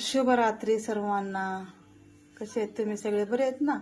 शुभरात्री सर्वांना. कसे आहेत तुम्ही सगळे? बरे आहेत ना?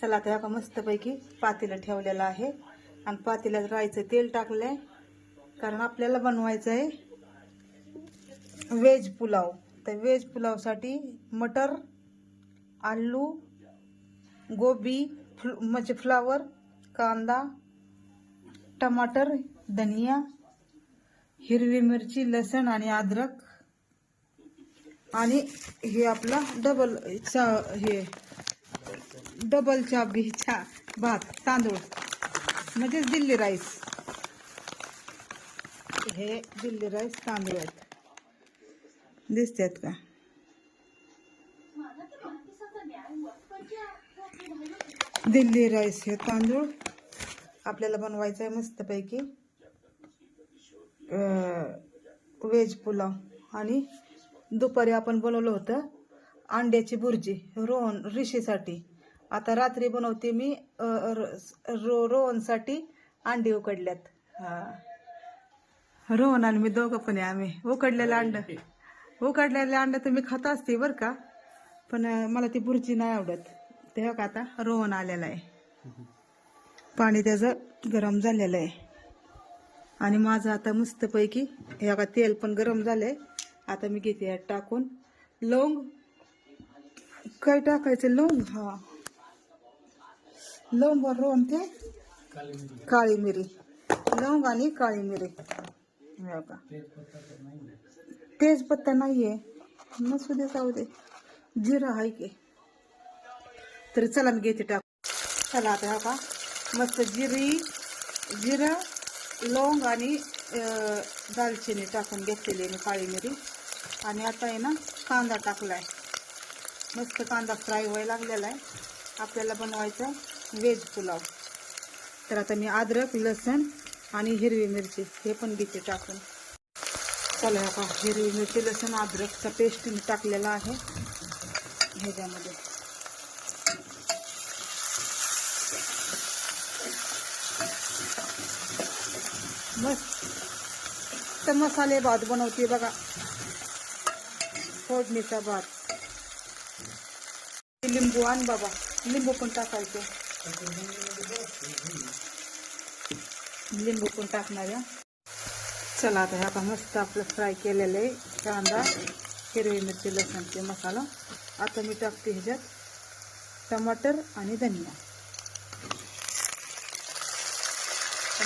चला आता का मस्तपैकी पातेलं ठेवलेलं आहे. आणि पातेल्यात राहायचं तेल टाकलंय. कारण आपल्याला बनवायचं आहे व्हेज पुलाव. तर व्हेज पुलावसाठी मटर आलू गोबी फ्ल म्हणजे फ्लावर कांदा टमाटर धनिया हिरवी मिरची लसण आणि अद्रक. आणि हे आपला डबल चा हे डबल चा बी भात तांदूळ म्हणजेच दिल्ली राईस हे दिल्ली राईस तांदूळ आहेत. दिसतात का? दिल्ली राईस हे तांदूळ. आपल्याला बनवायचं आहे मस्तपैकी व्हेज पुलाव आणि दुपारी आपण बनवलं होतं अंड्याची भुर्जी रोहन ऋषीसाठी आता रात्री बनवते मी र- रोहनसाठी अंडी उकडल्यात. हा. रोहन आणि मी दोघं पण आहे आम्ही. उकडलेलं अंड. उकडलेलं अंड तर मी खात असते बरं का पण मला ती भुर्जी नाही आवडत. ते का आता रोहन आलेला आहे. पाणी त्याचं गरम झालेलं आहे. आणि माझं आता मस्तपैकी हे का तेल पण गरम झालंय. आता मी घेते यात टाकून. लवंग. काय टाकायचं? लवंग? हा. लवंग रोवून ते काळी मिरी. लवंग आणि काळी मिरी. हे का तेजपत्ता नाहीये. नसू दे, जाऊ दे. जिरं आहे की. तर चला, मी घेते टाक चला आता हा का मस्त जिरी, जिरं, लवंग आणि दालचिनी टाकून घेतलेली मी काळी मिरी. आणि आता आहे ना कांदा टाकला आहे मस्त कांदा फ्राय व्हायला लागलेला आहे. आपल्याला बनवायचा व्हेज पुलाव. तर आता मी अद्रक लसण आणि हिरवी मिरची हे पण घेते टाकून. चला का हिरवी मिरची लसण अद्रकचा पेस्ट मी टाकलेला आहे. ह्याच्यामध्ये. मस्त. मसाले भात बनवते बघा फोडणीचा भात लिंबू आण बाबा। लिंबू पण टाकायचे लिंबू पण टाकणार चला आता ह्या का मस्त आपलं फ्राय केलेलं आहे कांदा हिरवी मिरची लसणचे मसाला आता मी टाकते ह्याच्यात टमाटर आणि धनिया।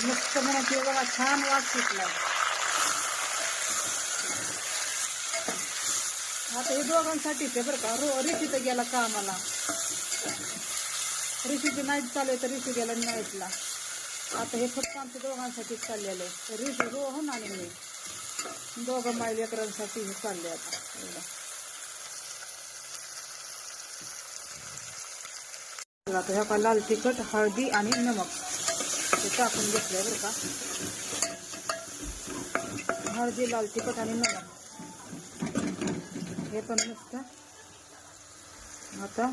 मस्त बनवते बघा छान वास सुटला आता हे दोघांसाठीच आहे बरं का. रो ऋषी तर गेला कामाला. ऋषीची नाईट चालू आहे तर ऋषी गेला नाईटला आता हे फक्त आमच्या दोघांसाठीच चाललेलं आहे. तर ऋषी रोहन आणि मी. दोघं माई लेकरांसाठी हे चालले आता. एवढं. आता ह्या का लाल तिखट हळदी आणि नमक. हे टाकून घेतलंय बरं का. हळदी लाल तिखट आणि नमक. हे पण मस्त आता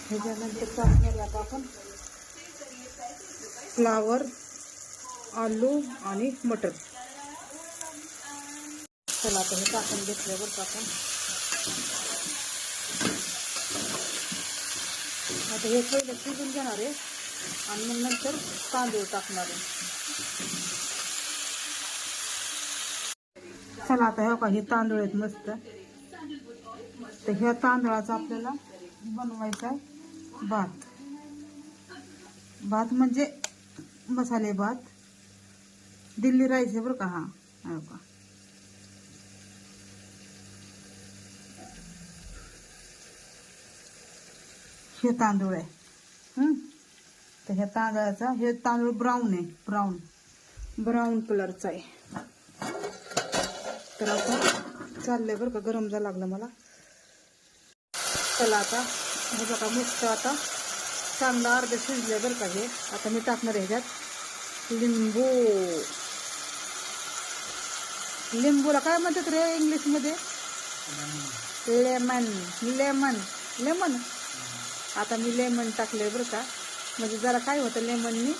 ह्याच्यानंतर टाकणार आता आपण फ्लावर आलू आणि मटर. चला आता हे टाकून घेतल्यावर टाकून आपण. आता हे पहिलं शिजून घेणार आहे आणि मग नंतर तांदूळ टाकणार आहे. चला आता हे का हे तांदूळ आहेत मस्त. तर ह्या तांदळाचा आपल्याला बनवायचा आहे भात. भात म्हणजे मसाले भात. दिल्ली राईस आहे बरं का हा. हा का हे तांदूळ आहे. तर ह्या तांदळाचा हे तांदूळ ब्राऊन आहे ब्राऊन ब्राऊन कलरचा आहे. तर आता चाललंय बरं का गरम जा लागलं मला. चला आता हे बघा मस्त आता चांगला अर्ध शिजले बरं का हे. आता मी टाकणार आहे ह्याच्यात लिंबू. लिंबूला काय म्हणतात रे इंग्लिशमध्ये? Lemon lemon lemon. आता मी लेमन टाकले बरं का. म्हणजे जरा काय होतं लेमननी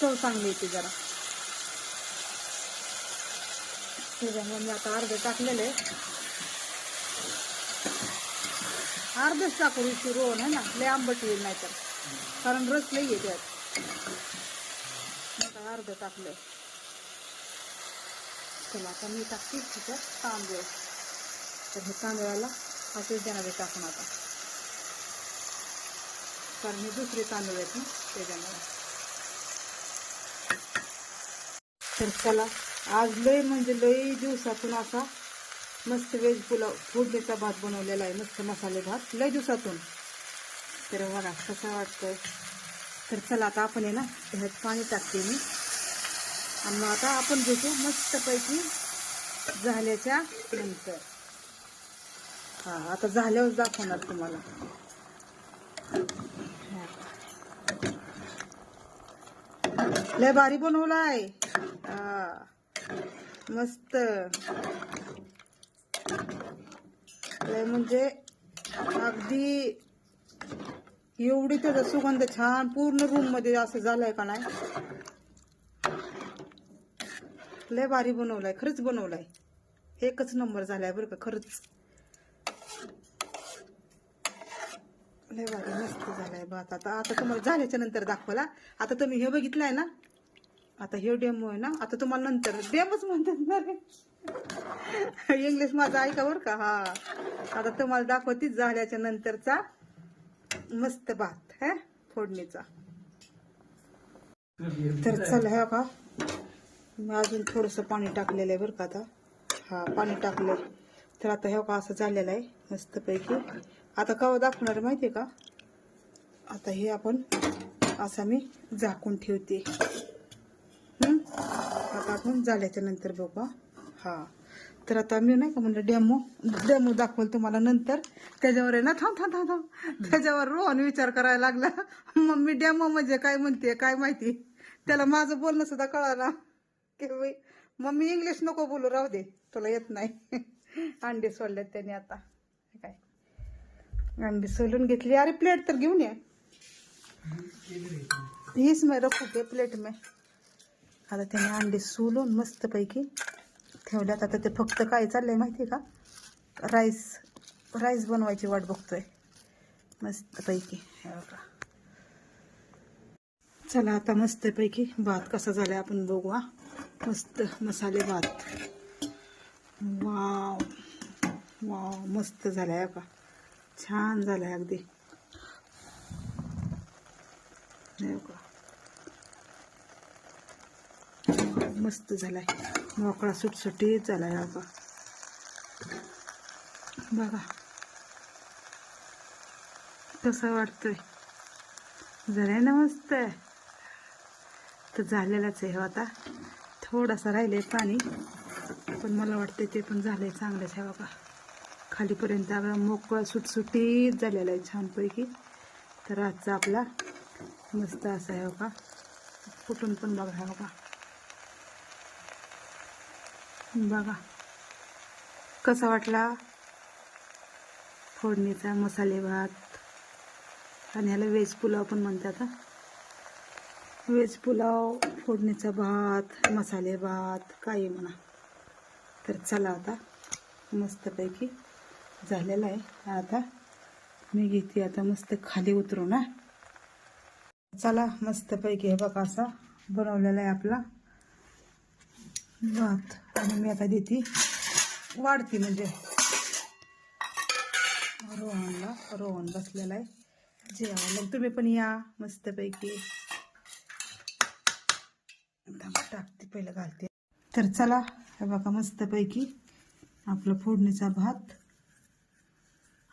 चव चांगली येते जरा. त्याच्यामुळे मी आता अर्ध टाकलेले अर्धेच टाकू इशू रोहन आहे ना लय आंबट येईल नाहीतर. कारण रस लई येते त्यात. आता अर्ध टाकलंय. चला आता मी टाकते तिथं तांदूळ. तर हे तांदळाला असेच देणार टाकून आता. कारण हे दुसरे तांदूळ आहेत ना त्याच्यामुळे. तर चला आज लय म्हणजे लई दिवसातून असा मस्त वेज पुलाव फोडणीचा भात बनवलेला आहे मस्त मसाले भात लय दिवसातून. तर बघा कसं वाटतंय. तर चला आता आपण आहे ना ह्यात पाणी टाकते मी. आणि मग आता आपण घेतो मस्तपैकी झाल्याच्यानंतर. हां आता झाल्यावर दाखवणार तुम्हाला. लय भारी बनवलाय. हां. मस्त. लय म्हणजे अगदी एवढी त्याचा सुगंध छान पूर्ण रूममध्ये असं झालंय का नाही? लय भारी बनवलाय खरंच बनवलाय. एकच नंबर झालाय बरं का खरंच. लय भारी मस्त झालाय बा आता आता तुम्हाला झाल्याच्यानंतर दाखवला. आता तुम्ही हे बघितलंय ना? आता हे डेमो आहे ना आता तुम्हाला नंतर डेमोच म्हणतात ना रे. इंग्लिश माझं ऐका बरं का हा. आता तुम्हाला दाखवतीच झाल्याच्या नंतरचा मस्त भात है फोडणीचा. तर चल ह्या का मी अजून थोडंसं पाणी टाकलेलं आहे बरं का आता. हा पाणी टाकलं. तर आता ह्या का असं झालेलं आहे मस्तपैकी. आता कवा दाखवणार आहे माहिती आहे का? आता हे आपण असा मी झाकून ठेवते. हा आपण झाल्याच्यानंतर बघा हा. तर आता मी नाही का म्हणलं डेमो डेमो दाखवल तुम्हाला नंतर. त्याच्यावर आहे ना थांब थांब थांब थांब. त्याच्यावर रोहन विचार करायला लागला. मम्मी डेमो म्हणजे काय म्हणते काय माहिती? त्याला माझं बोलणं सुद्धा कळाला. की मम्मी इंग्लिश नको बोलू राहू दे. तुला येत नाही. अंडे सोडलेत त्याने आता. काय? अंडे सोलून घेतली. अरे प्लेट तर घेऊन या. हीच मैं रखू के प्लेट में. आता त्याने अंडे सोलून मस्तपैकी ठेवल्यात. आता ते फक्त काय चाललंय माहिती आहे का? राईस राईस बनवायची वाट बघतोय. मस्तपैकी. चला आता मस्तपैकी भात कसा झालाय आपण बघू हा. मस्त मसाले भात. वाव. वाव मस्त झालाय का? छान झालाय अगदी हे बघा. मस्त झाला आहे मोकळा सुटसुटीत झाला आहे बाबा बघा. कसं वाटतोय? जरा ना मस्त आहे. तर झालेलाच आहे हो आता. थोडासा राहिलंय पाणी. पण मला वाटतं ते पण झालंय चांगलंच आहे बघा. खालीपर्यंत आपला मोकळा सुटसुटीत झालेला आहे छानपैकी. तर आजचा आपला मस्त असा आहे बघा. कुठून पण बघा बाबा बघा. बघा. कसा वाटला? फोडणीचा मसाले भात. आणि ह्याला व्हेज पुलाव पण म्हणतात हा. व्हेज पुलाव फोडणीचा भात मसाले भात काही म्हणा. तर चला आता. मस्तपैकी झालेला आहे. आता मी घेते आता मस्त खाली उतरू ना चला मस्तपैकी हे बघा असा बनवलेला आहे आपला. भात. आणि मी आता देते. वाढते म्हणजे. रोहनला. रोहन बसलेला आहे. जेवायला. तुम्ही पण या मस्तपैकी. टाकते. पहिलं घालते. तर चला हे बघा मस्तपैकी आपलं फोडणीचा भात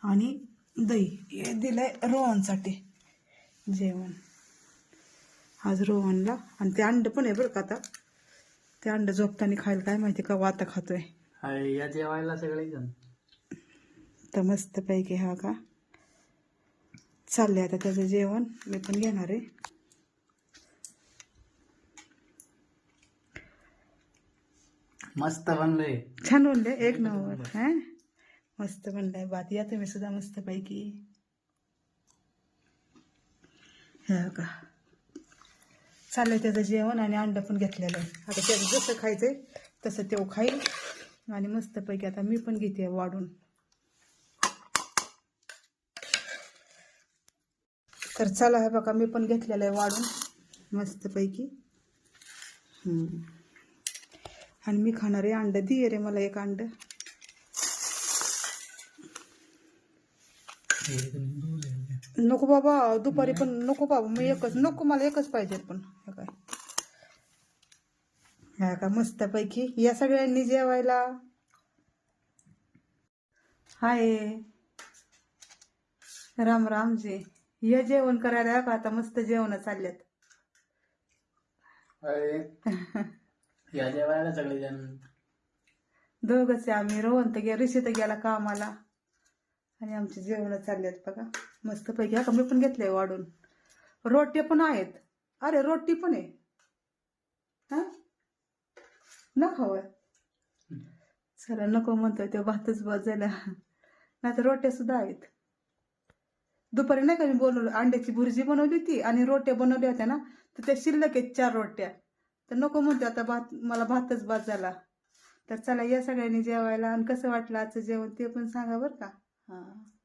आणि दही. हे दिलंय रोहनसाठी जेवण. आज रोहनला. आणि ते अंड पण आहे बरं का आता. ते अंड झोपताना खायला काय माहिती का वाता खातोय. हाय, या जेवायला सगळे जण. तर मस्तपैकी हा का? चाललंय आता त्याचं जेवण. मी पण घेणार आहे. मस्त बनलंय. छान बनले एक नंबर हा? मस्त बनलाय. भात या तुम्ही सुद्धा मस्तपैकी हे का चाललंय त्याचं जेवण आणि अंड पण घेतलेलं आहे. आता त्याचं जसं खायचंय तसं तेव खाईल. आणि मस्तपैकी आता मी पण घेते वाढून. तर चला हे बघा मी पण घेतलेलं आहे वाढून. मस्तपैकी. हम्म. आणि मी खाणार आहे अंडं. दे रे मला एक अंड. नको बाबा दुपारी पण नको बाबा मी एकच नको मला एकच पाहिजे पण. हे काय? ह्या का मस्तपैकी. या सगळ्यांनी जेवायला. हाय. राम राम जे. या जेवण करायला का आता मस्त जेवण चालल्यात या जेवायला सगळेजण. दोघंच आहे आम्ही. रोहन तर गे ऋषी तर गेला कामाला. आणि आमची जेवण आहेत बघा. मस्त पैकी. हा का मी पण घेतलंय वाढून. रोटे पण आहेत. अरे रोटी पण आहे. हा? ना खावं. चला नको म्हणतोय ते भातच बजायला नाही तर रोट्या सुद्धा आहेत. दुपारी नाही का मी बोलवलं अंड्याची भुर्जी बनवली होती आणि रोट्या बनवल्या होत्या ना? तर त्या शिल्लक आहेत चार रोट्या. तर नको म्हणते आता भात मला भातच भात झाला तर चला या सगळ्यांनी जेवायला. आणि कसं वाटलं आजचं जेवण ते पण सांगा बरं का? हां